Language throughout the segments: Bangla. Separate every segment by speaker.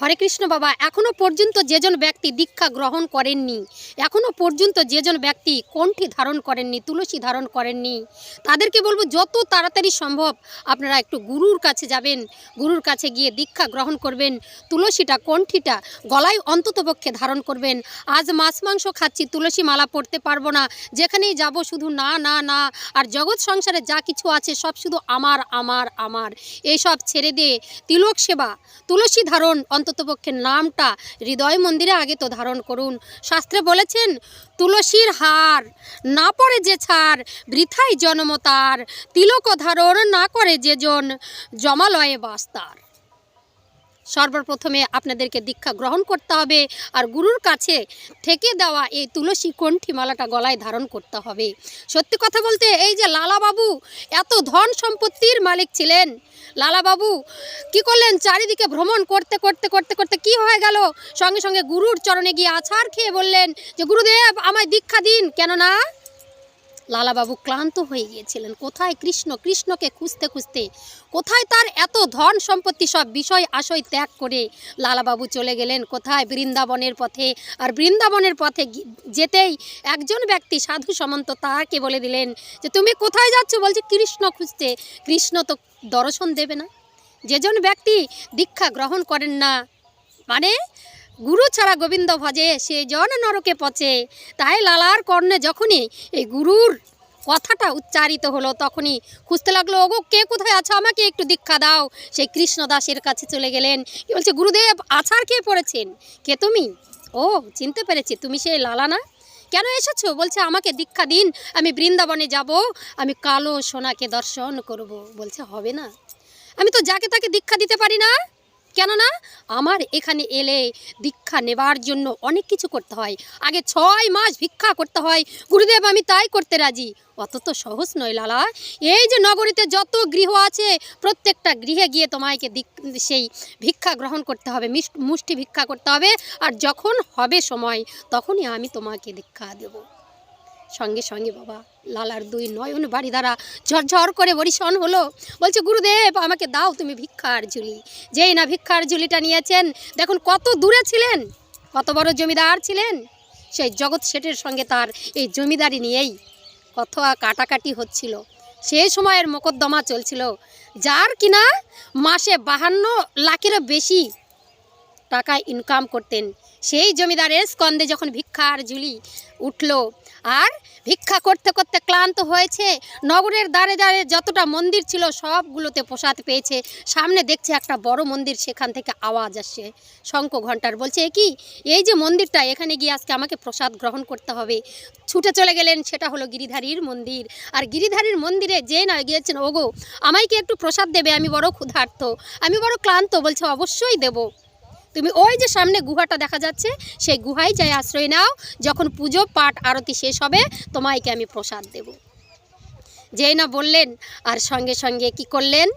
Speaker 1: হরে কৃষ্ণ বাবা, এখনও পর্যন্ত যেজন ব্যক্তি দীক্ষা গ্রহণ করেননি, এখনও পর্যন্ত যেজন ব্যক্তি কণ্ঠী ধারণ করেননি, তুলসী ধারণ করেননি, তাদেরকে বলব যত তাড়াতাড়ি সম্ভব আপনারা একটু গুরুর কাছে যাবেন, গুরুর কাছে গিয়ে দীক্ষা গ্রহণ করবেন, তুলসীটা, কণ্ঠীটা গলায় অন্ততপক্ষে ধারণ করবেন, আজ মাছ মাংস খাচ্ছি, তুলসী মালা পড়তে পারব না, যেখানেই যাব শুধু না না না, আর জগৎ সংসারে যা কিছু আছে সব শুধু আমার আমার আমার, এইসব ছেড়ে দিয়ে তিলক সেবা, তুলসী ধারণ অন্ততপক্ষে নামটা হৃদয় মন্দিরে আগে তো ধারণ করুন। শাস্ত্রে বলেছেন, তুলসীর হার না পড়ে যে ছাড়, বৃথাই জনমতার তিলক ধারণ না করে যেজন জমালয়ে বাস তার। সর্বপ্রথমে আপনাদেরকে দীক্ষা গ্রহণ করতে হবে আর গুরুর কাছে থেকে দেওয়া এই তুলসী কণ্ঠী মালাটা গলায় ধারণ করতে হবে। সত্যি কথা বলতে এই যে লালাবাবু এত ধন সম্পত্তির মালিক ছিলেন। লালাবাবু কি করলেন? চারিদিকে ভ্রমণ করতে করতে করতে করতে কি হয়ে গেল? সঙ্গে সঙ্গে গুরুর চরণে গিয়ে আছাড় খেয়ে বললেন যে, গুরুদেব, আমায় দীক্ষা দিন। কেননা লালাবাবু ক্লান্ত হয়ে গিয়েছিলেন। কোথায় কৃষ্ণ? কৃষ্ণকে খুঁজতে খুঁজতে কোথায় তার এত ধন সম্পত্তি সব বিষয় আশয় ত্যাগ করে লালাবাবু চলে গেলেন? কোথায়? বৃন্দাবনের পথে। আর বৃন্দাবনের পথে যেতেই একজন ব্যক্তি সাধু সামন্ত তাকে বলে দিলেন যে, তুমি কোথায় যাচ্ছ? বলছে, কৃষ্ণ খুঁজতে। কৃষ্ণ তো দর্শন দেবে না। যেজন ব্যক্তি দীক্ষা গ্রহণ করেন না মানে গুরু ছাড়া গোবিন্দ ভজে, সে জন নরকে পচে। তাই লালার কর্ণে যখনই এই গুরুর কথাটা উচ্চারিত হলো, তখনই খুঁজতে লাগল, ওগো, কে কোথায় আছো? আমাকে একটু দীক্ষা দাও। সেই কৃষ্ণদাসের কাছে চলে গেলেন। কি বলছে, গুরুদেব, আছাড় কে পড়েছেন? কে তুমি? ও, চিনতে পেরেছি, তুমি সেই লালা না? কেন এসেছ? বলছে, আমাকে দীক্ষা দিন, আমি বৃন্দাবনে যাব, আমি কালো সোনাকে দর্শন করব। বলছে, হবে না। আমি তো যাকে তাকে দীক্ষা দিতে পারি না? কেননা আমার এখানে এলে দীক্ষা নেবার জন্য অনেক কিছু করতে হয়। আগে ছয় মাস ভিক্ষা করতে হয়। গুরুদেব, আমি তাই করতে রাজি। অত তো সহজ নয় লালা। এই যে নগরীতে যত গৃহ আছে, প্রত্যেকটা গৃহে গিয়ে তোমাকে সেই ভিক্ষা গ্রহণ করতে হবে মুষ্টি ভিক্ষা করতে হবে। আর যখন হবে সময়, তখনই আমি তোমাকে দীক্ষা দেব। সঙ্গে সঙ্গে বাবা, লালার দুই নয়ন বাড়ি দ্বারা ঝরঝর করে বরিশন হলো। বলছে, গুরুদেব, আমাকে দাও তুমি ভিক্ষার ঝুলি। যেই না ভিক্ষার ঝুলিটা নিয়েছেন, দেখুন কত দূরে ছিলেন, কত বড় জমিদার ছিলেন। সেই জগৎ শেঠের সঙ্গে তার এই জমিদারি নিয়েই কত কাটাকাটি হচ্ছিল। সেই সময়ের মোকদ্দমা চলছিল। যার কিনা মাসে বাহান্ন লাখেরও বেশি টাকা ইনকাম করতেন। সেই জমিদারের স্কন্দে যখন ভিক্ষার ঝুলি উঠল আর ভিক্ষা করতে করতে ক্লান্ত হয়েছে। নগরের দ্বারে দ্বারে যতটা মন্দির ছিল সবগুলোতে প্রসাদ পেয়েছে। সামনে দেখছে একটা বড় মন্দির, সেখান থেকে আওয়াজ আসছে। শঙ্খ ঘণ্টার বলছে কি? এই যে মন্দিরটা, এখানে গিয়ে আজকে আমাকে প্রসাদ গ্রহণ করতে হবে। ছুটে চলে গেলেন, সেটা হলো গিরিধারীর মন্দির। আর গিরিধারীর মন্দিরে যে না গিয়েছেন, ওগো, আমায় কি একটু প্রসাদ দেবে? আমি বড় ক্ষুধার্ত, আমি বড় ক্লান্ত। বলছে, অবশ্যই দেবো। তুমি ওই যে সামনে গুহাটা দেখা যাচ্ছে, সেই গুহায় যাই আশ্রয় নাও। যখন পুজো, পাঠ, আরতি শেষ হবে তোমাইকে আমি প্রসাদ দেব। যেই না বললেন, আর সঙ্গে সঙ্গে কি করলেন?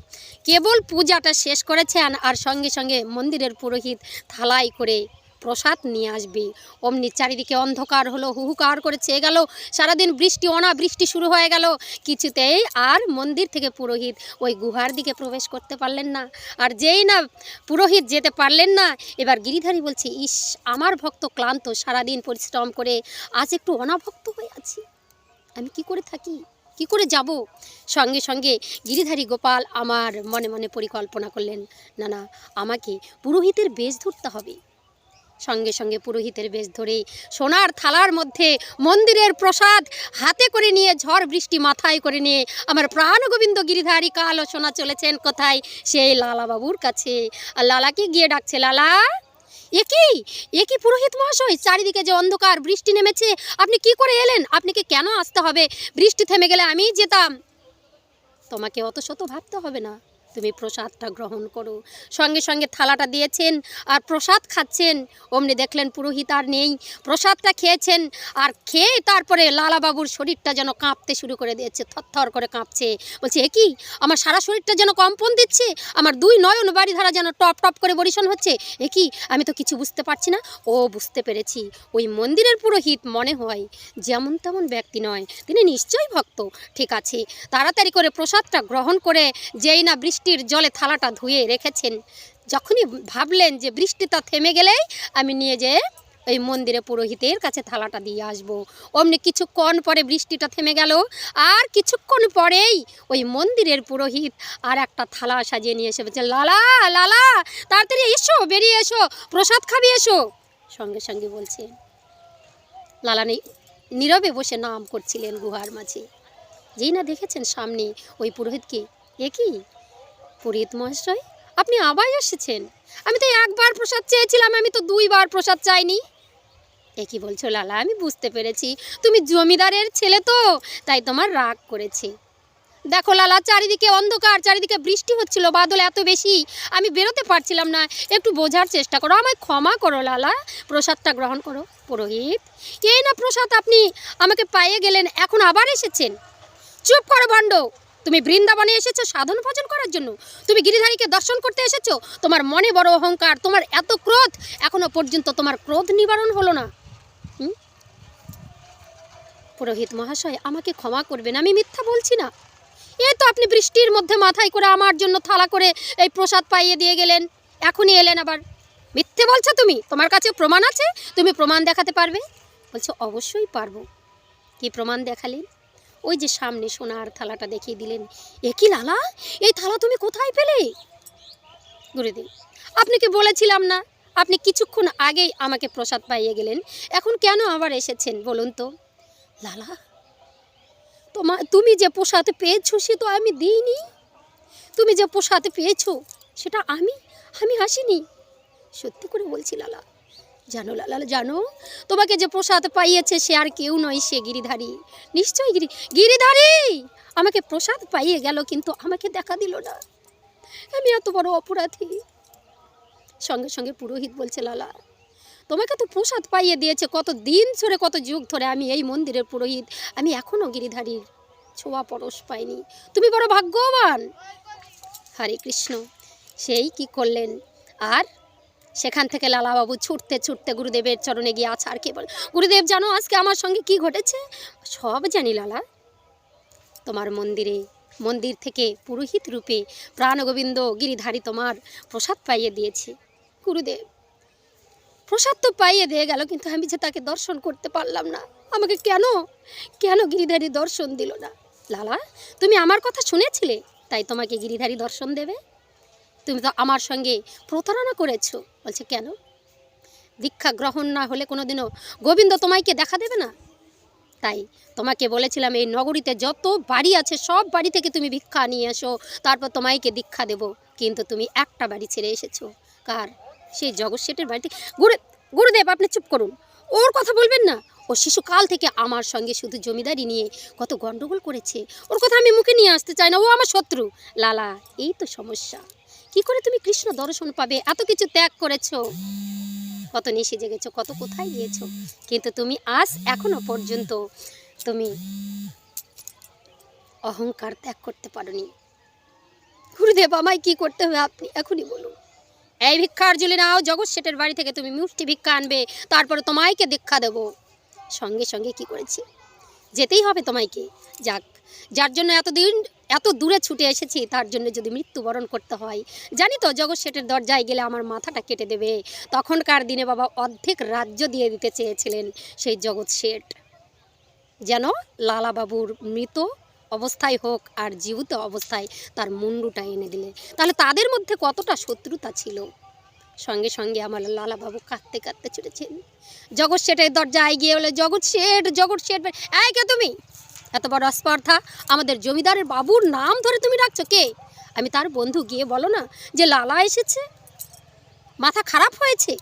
Speaker 1: কেবল পূজাটা শেষ করেছেন, আর সঙ্গে সঙ্গে মন্দিরের পুরোহিত থালাই করে প্রসাদ নিয়ে আসবে। অমনি চারিদিকে অন্ধকার হলো, হুহুকার করে চেয়ে গেল। সারাদিন বৃষ্টি, অনাবৃষ্টি শুরু হয়ে গেল। কিছুতেই আর মন্দির থেকে পুরোহিত ওই গুহার দিকে প্রবেশ করতে পারলেন না। আর যেই না পুরোহিত যেতে পারলেন না, এবার গিরিধারী বলছে, ইস, আমার ভক্ত ক্লান্ত, সারাদিন পরিশ্রম করে আজ একটু অনাভক্ত হয়ে আছি। আমি কি করে থাকি? কি করে যাব? সঙ্গে সঙ্গে গিরিধারী গোপাল আমার মনে মনে পরিকল্পনা করলেন, না না, আমাকে পুরোহিতের বেশ ধরতে হবে। সঙ্গে সঙ্গে পুরোহিতের বেশ ধরে সোনার থালার মধ্যে মন্দিরের প্রসাদ হাতে করে নিয়ে ঝড় বৃষ্টি মাথায় করে নিয়ে আমার প্রাণ গোবিন্দ গিরিধারী কালো সোনা চলেছেন কোথায়? সেই লালা বাবুর কাছে। আর লালাকে গিয়ে ডাকছে, লালা একই একই পুরোহিত মহাশয়? চারিদিকে যে অন্ধকার, বৃষ্টি নেমেছে, আপনি কি করে এলেন? আপনি কি কেন আসতে হবে? বৃষ্টি থেমে গেলে আমিই যেতাম। তোমাকে অত শত ভাবতে হবে না। তুমি প্রসাদটা গ্রহণ করো। সঙ্গে সঙ্গে থালাটা দিয়েছেন আর প্রসাদ খাচ্ছেন। অমনি দেখলেন পুরোহিত আর নেই। প্রসাদটা খেয়েছেন আর খেয়ে তারপরে লালাবাবুর শরীরটা যেন কাঁপতে শুরু করে দিয়েছে, থরথর করে কাঁপছে। বলছে, এ কি? আমার সারা শরীরটা যেন কম্পন দিচ্ছে? আমার দুই নয়ন বাড়ি ধারা যেন টপ টপ করে বরিশন হচ্ছে? এ কি? আমি তো কিছু বুঝতে পারছি না? ও, বুঝতে পেরেছি। ওই মন্দিরের পুরোহিত মনে হয় যেমন তেমন ব্যক্তি নয়। তিনি নিশ্চয়ই ভক্ত। ঠিক আছে, তাড়াতাড়ি করে প্রসাদটা গ্রহণ করে যেই না বৃষ্টির জলে থালাটা ধুয়ে রেখেছেন। যখনই ভাবলেন যে বৃষ্টিটা থেমে গেলেই আমি নিয়ে যেয়ে ওই মন্দিরে পুরোহিতের কাছে থালাটা দিয়ে আসব। অমনি কিছুক্ষণ পরে বৃষ্টিটা থেমে গেল। আর কিছুক্ষণ পরেই ওই মন্দিরের পুরোহিত আর একটা থালা সাজিয়ে নিয়ে এসে বলছে, লালা লালা, তাড়াতাড়ি এসো, বেরিয়ে এসো, প্রসাদ খাবি এসো। সঙ্গে সঙ্গে বলছে, লালা নীরবে বসে নাম করছিলেন গুহার মাঝে। যেই না দেখেছেন সামনে ওই পুরোহিতকে এ পুরোহিত মহাশয়, আপনি আবার এসেছেন। আমি তো একবার প্রসাদ চেয়েছিলাম, আমি তো দুইবার প্রসাদ চাইনি। এ কি বলছো লালা, আমি বুঝতে পেরেছি। তুমি জমিদারের ছেলে তো, তাই তোমার রাগ করেছে। দেখো লালা, চারিদিকে অন্ধকার, চারিদিকে বৃষ্টি হচ্ছিল, বাদল এত বেশি, আমি বেরোতে পারছিলাম না। একটু বোঝার চেষ্টা করো, আমায় ক্ষমা করো লালা, প্রসাদটা গ্রহণ করো। পুরোহিত, এই না প্রসাদ আপনি আমাকে পাইয়ে গেলেন, এখন আবার এসেছেন? চুপ করো ভাণ্ড! তুমি বৃন্দাবনে এসেছ সাধন ভজন করার জন্য। তুমি গিরিধারীকে দর্শন করতে এসেছ। তোমার মনে বড় অহংকার, তোমার এত ক্রোধ। এখনও পর্যন্ত তোমার ক্রোধ নিবারণ হলো না? পুরোহিত মহাশয়, আমাকে ক্ষমা করবেন, আমি মিথ্যা বলছি না। এই তো আপনি বৃষ্টির মধ্যে মাথায় করে আমার জন্য থালা করে এই প্রসাদ পাইয়ে দিয়ে গেলেন। এখনই এলেন আবার। মিথ্যে বলছো তুমি? তোমার কাছে প্রমাণ আছে? তুমি প্রমাণ দেখাতে পারবে? বলছো, অবশ্যই পারব। কি প্রমাণ দেখালেন? ওই যে সামনে সোনার থালাটা দেখিয়ে দিলেন। এ কি লালা? এই থালা তুমি কোথায় পেলে? গুরুদেব আপনাকে বলেছিলাম না? আপনি কিছুক্ষণ আগেই আমাকে প্রসাদ পাইয়ে গেলেন। এখন কেন আবার এসেছেন বলুন তো? লালা তোমার তুমি যে প্রসাদ পেয়েছ সে তো আমি দিইনি। তুমি যে প্রসাদ পেয়েছ সেটা আমি আমি আসিনি। সত্যি করে বলছি লালা জানো লালা জানো? তোমাকে যে প্রসাদ পাইয়েছে সে আর কেউ নয়, সে গিরিধারী। নিশ্চয়ই গিরি, গিরিধারী! আমাকে প্রসাদ পাইয়ে গেল, কিন্তু আমাকে দেখা দিল না। আমি এত বড় অপরাধী। সঙ্গে সঙ্গে পুরোহিত বলছে, লালা, তোমাকে তো প্রসাদ পাইয়ে দিয়েছে, কত দিন ধরে, কত যুগ ধরে আমি এই মন্দিরের পুরোহিত। আমি এখনও গিরিধারীর ছোঁয়া পরশ পাইনি। তুমি বড় ভাগ্যবান! হরে কৃষ্ণ, সেই কি করলেন? আর সেখান থেকে লালাবাবু ছুটতে ছুটতে গুরুদেবের চরণে গিয়ে আছে আর কে বলে, গুরুদেব, জানো আজকে আমার সঙ্গে কি ঘটেছে? সব জানি লালা। তোমার মন্দিরে, মন্দির থেকে পুরোহিত রূপে প্রাণগোবিন্দ গিরিধারী তোমার প্রসাদ পাইয়ে দিয়েছে। গুরুদেব, প্রসাদ তো পাইয়ে দিয়ে গেল, কিন্তু আমি যে তাকে দর্শন করতে পারলাম না, আমাকে কেন কেন গিরিধারী দর্শন দিল না? লালা, তুমি আমার কথা শুনেছিলে, তাই তোমাকে গিরিধারী দর্শন দেবে? তুমি তো আমার সঙ্গে প্রতারণা করেছ। বলছে, কেন? দীক্ষা গ্রহণ না হলে কোনোদিনও গোবিন্দ তোমাকে দেখা দেবে না? তাই তোমাকে বলেছিলাম, এই নগরীতে যত বাড়ি আছে, সব বাড়ি থেকে তুমি ভিক্ষা নিয়ে এসো, তারপর তোমাকে দীক্ষা দেব। কিন্তু তুমি একটা বাড়ি ছেড়ে এসেছ। কার? সেই জগৎ শেঠের বাড়িতে। গুরু, গুরুদেব, আপনি চুপ করুন। ওর কথা বলবেন না। ও শিশুকাল থেকে আমার সঙ্গে শুধু জমিদারি নিয়ে কত গণ্ডগোল করেছে। ওর কথা আমি মুখে নিয়ে আসতে চাই না। ও আমার শত্রু। লালা, এই তো সমস্যা। কি করে তুমি কৃষ্ণ দর্শন পাবে? এত কিছু ত্যাগ করেছ। কত নিশে জেগেছো, কত কোথায় গিয়েছো। কিন্তু তুমি আজ এখনও পর্যন্ত তুমি অহংকার ত্যাগ করতে পারোনি। গুরুদেব, আমায় কি করতে হবে আপনি এখনই বলুন। এই ভিক্ষার জুলি নাও, জগৎ শেঠের বাড়ি থেকে তুমি মুষ্টি ভিক্ষা আনবে, তারপরে তোমায়কে দীক্ষা দেব। সঙ্গে সঙ্গে কি করেছি? যেতেই হবে তোমায়কে। যাক যার জন্য এতদিন, এত দূরে ছুটে এসেছি, তার জন্য যদি মৃত্যুবরণ করতে হয়। জানি তো জগৎ শেঠের দরজায় গেলে আমার মাথাটা কেটে দেবে। তখনকার দিনে বাবা অর্ধেক রাজ্য দিয়ে দিতে চেয়েছিলেন সেই জগৎ শেঠ। যেন লালাবাবুর মৃত অবস্থায় হোক আর জীবিত অবস্থায় তার মুন্ডুটা এনে দিলে। তাহলে তাদের মধ্যে কতটা শত্রুতা ছিল? সঙ্গে সঙ্গে আমার লালাবাবু কাঁদতে কাঁদতে ছুটেছেন জগৎ শেঠের দরজায় গিয়ে বলে, জগৎ শেঠ জগৎ শেঠ, এই কে তুমি? এত বড় স্পর্ধা আমাদের জমিদারের বাবুর নাম ধরে তুমি ডাকছো কে? আমি তার বন্ধু গিয়ে বলো না যে লালা এসেছে? মাথা খারাপ হয়েছে?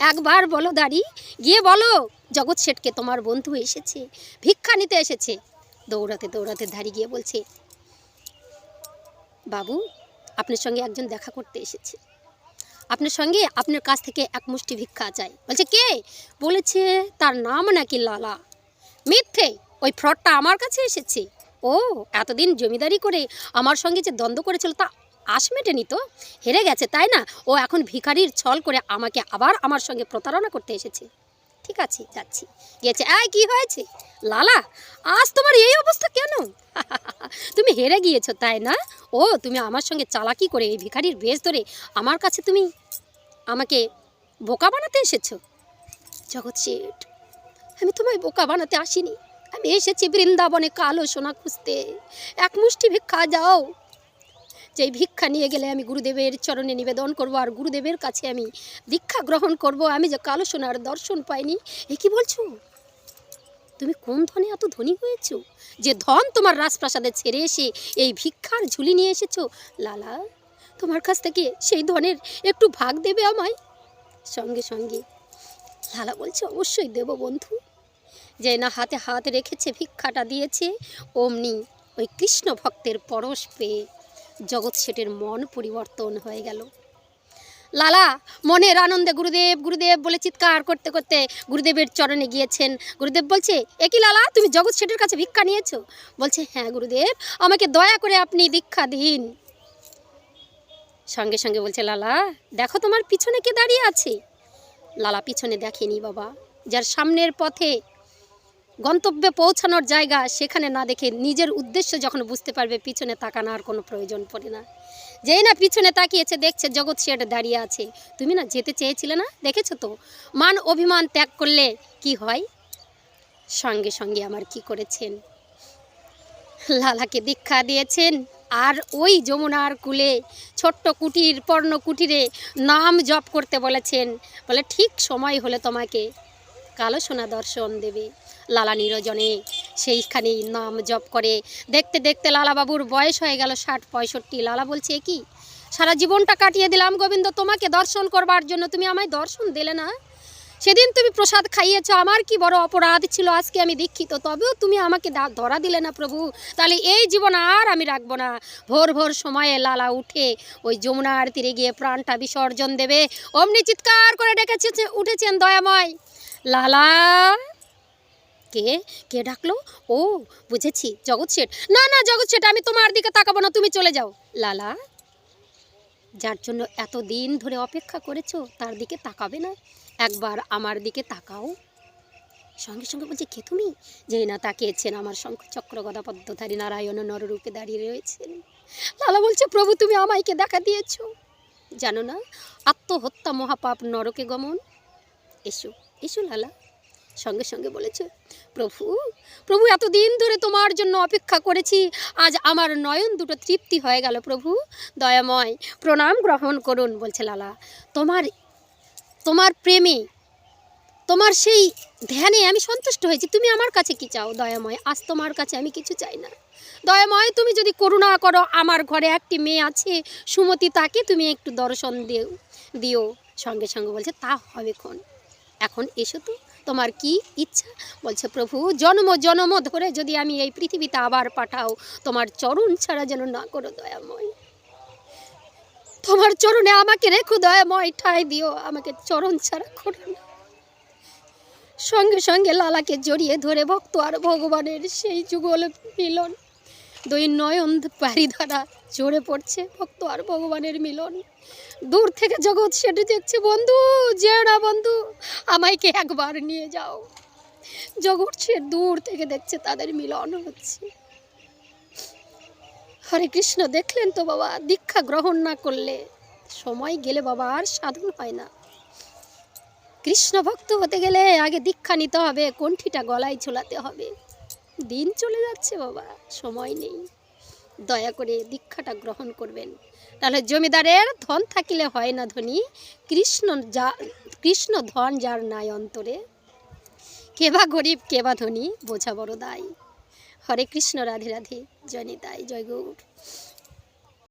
Speaker 1: একবার বলো দাঁড়ি, গিয়ে বলো, জগৎ শেঠকে তোমার বন্ধু এসেছে, ভিক্ষা নিতে এসেছে। দৌড়াতে দৌড়াতে ধারি গিয়ে বলছে, বাবু, আপনার সঙ্গে একজন দেখা করতে এসেছে। আপনার সঙ্গে আপনার কাছ থেকে এক মুষ্টি ভিক্ষা চাই। বলছে, কে? বলেছে, তার নাম নাকি লালা। মিথ্যে! ওই ফ্রডটা আমার কাছে এসেছে। ও, এতদিন জমিদারি করে আমার সঙ্গে যে দ্বন্দ্ব করেছিল তা আশ মেটেনি তো? হেরে গেছে, তাই না? ও এখন ভিখারির ছল করে আমাকে আবার আমার সঙ্গে প্রতারণা করতে এসেছে। ঠিক আছে, যাচ্ছি। গেছে আয় কি হয়েছে? লালা, আজ তোমার এই অবস্থা কেন? তুমি হেরে গিয়েছো, তাই না? ও, তুমি আমার সঙ্গে চালাকি করে এই ভিখারির বেশ ধরে আমার কাছে তুমি আমাকে বোকা বানাতে এসেছ? জগৎ শেঠ, আমি তোমায় বোকা বানাতে আসিনি। আমি এসেছি বৃন্দাবনে কালো সোনা খুঁজতে। এক মুষ্টি ভিক্ষা যাও। যেই ভিক্ষা নিয়ে গেলে আমি গুরুদেবের চরণে নিবেদন করব আর গুরুদেবের কাছে আমি দীক্ষা গ্রহণ করব, আমি যে কালো সোনার দর্শন পাইনি, এ কি বলছো? তুমি কোন ধনে এত ধনী হয়েছো? যে ধন তোমার রাজপ্রাসাদে ছেড়ে এসে এই ভিক্ষার ঝুলি নিয়ে এসেছ? লালা, তোমার কাছ থেকে সেই ধনের একটু ভাগ দেবে আমায়? সঙ্গে সঙ্গে। লালা বলছে, অবশ্যই দেব বন্ধু। যে না হাতে হাত রেখেছে, ভিক্ষাটা দিয়েছে, অমনি ওই কৃষ্ণ ভক্তের পরশ পেয়ে জগৎ শেঠের মন পরিবর্তন হয়ে গেল। লালা, মনের আনন্দে গুরুদেব গুরুদেব বলে চিৎকার করতে করতে গুরুদেবের চরণে গিয়েছেন। গুরুদেব বলছে একই লালা, তুমি জগৎ শেঠের কাছে ভিক্ষা নিয়েছো? বলছে হ্যাঁ গুরুদেব, আমাকে দয়া করে আপনি দীক্ষা দিন। সঙ্গে সঙ্গে বলছে, লালা, দেখো তোমার পিছনে কে দাঁড়িয়ে আছে? লালা পিছনে দেখেনি বাবা। যার সামনের পথে গন্তব্যে পৌঁছানোর জায়গা সেখানে না দেখে নিজের উদ্দেশ্য যখন বুঝতে পারবে, পিছনে তাকানো আর কোনো প্রয়োজন পড়ে না। যেই না পিছনে তাকিয়েছে, দেখছে জগৎ শেঠ দাঁড়িয়ে আছে। তুমি না যেতে চেয়েছিলে না? দেখেছ তো? মান অভিমান ত্যাগ করলে কি হয়? সঙ্গে সঙ্গে আমার কি করেছেন? লালাকে দীক্ষা দিয়েছেন আর ওই যমুনার কুলে ছোট্ট কুটির, পর্ণ কুটিরে নাম জপ করতে বলেছেন। বলে, ঠিক সময় হলে তোমাকে কালো সোনা দর্শন দেবে। লালা নিরজনে সেইখানেই নাম জপ করে। দেখতে দেখতে লালাবাবুর বয়স হয়ে গেল ষাট পঁয়ষট্টি। লালা বলছে, "এ কি? সারা জীবনটা কাটিয়ে দিলাম গোবিন্দ, তোমাকে দর্শন করবার জন্য তুমি আমায় দর্শন দিলে না? সেদিন তুমি প্রসাদ খাইয়েছ, আমার কি বড় অপরাধ ছিল, আজকে আমি দীক্ষিত, তবেও তুমি আমাকে ধরা দিলে না প্রভু। তাহলে এই জীবন আর আমি রাখব না। ভোর ভোর সময়ে লালা উঠে ওই যমুনার তীরে গিয়ে প্রাণটা বিসর্জন দেবে। অমনি চিৎকার করে ডেকেছে উঠেছেন দয়াময়। লালা কে? কে ডাকলো? ও, বুঝেছি, জগৎ শেঠ। না না, জগৎ শেঠ, আমি তোমার দিকে তাকাবো না, তুমি চলে যাও। লালা, যার জন্য এত দিন ধরে অপেক্ষা করেছ, তার দিকে তাকাবে না। একবার আমার দিকে তাকাও। সঙ্গে সঙ্গে বলছে, কে তুমি? যেই না তাকিয়েছেন আমার শঙ্খ চক্র গদাপদ্মধারী নারায়ণ নররূপে দাঁড়িয়ে রয়েছেন। লালা বলছে, প্রভু, তুমি আমাইকে দেখা দিয়েছ। জানো না, আত্মহত্যা মহাপাপ নরকে গমন। এসো এসো লালা। সঙ্গে সঙ্গে বলেছে, প্রভু প্রভু, এতদিন ধরে তোমার জন্য অপেক্ষা করেছি। আজ আমার নয়ন দুটো তৃপ্তি হয়ে গেল, প্রভু। দয়াময় প্রণাম গ্রহণ করুন, বলছে লালা। তোমার তোমার প্রেমে, তোমার সেই ধ্যানে আমি সন্তুষ্ট হয়েছি। তুমি আমার কাছে কি চাও, দয়াময়? আজ তোমার কাছে আমি কিছু চাই না। দয়াময়, তুমি যদি করুণা করো, আমার ঘরে একটি মেয়ে আছে। সুমতি, তাকে তুমি একটু দর্শন দিও দিও। সঙ্গে সঙ্গে বলছে, তা হবে ক্ষণ এখন এসো তো। তোমার কি ইচ্ছা? বলছে, প্রভু, জন্ম জন্ম ধরে যদি আমি এই পৃথিবীতে আবার পাঠাও, তোমার চরণ ছাড়া যেন না করো দয়াময়। তোমার চরণে আমাকে রেখো দয়াময়, ঠাই দিও, আমাকে চরণ ছাড়া করো না। সঙ্গে সঙ্গে লালাকে জড়িয়ে ধরে ভক্ত আর ভগবানের সেই যুগল মিলন দুই নয়ন বাড়ি ধারা। জোরে পড়ছে ভক্ত আর ভগবানের মিলন। দূর থেকে জগৎ সেটে দেখছে, বন্ধু, যেও না বন্ধু আমাইকে একবার নিয়ে যাও। জগৎ সে দূর থেকে দেখছে তাদের মিলন হচ্ছে। হরে কৃষ্ণ, দেখলেন তো বাবা, দীক্ষা গ্রহণ না করলে সময় গেলে বাবা আর সাধন হয় না। কৃষ্ণ ভক্ত হতে গেলে আগে দীক্ষা নিতে হবে, কণ্ঠিটা গলায় ঝোলাতে হবে। দিন চলে যাচ্ছে বাবা, সময় নেই। দয়া করে দীক্ষাটা গ্রহণ করবেন। তাহলে জমিদারের ধন থাকিলে হয় না ধনী, কৃষ্ণ যা, কৃষ্ণ ধন যার নাই অন্তরে। কেবা গরিব, কেবা ধনী, বোঝা বড় দায়। হরে কৃষ্ণ, রাধে রাধে। জয় নিতাই, জয় গৌর।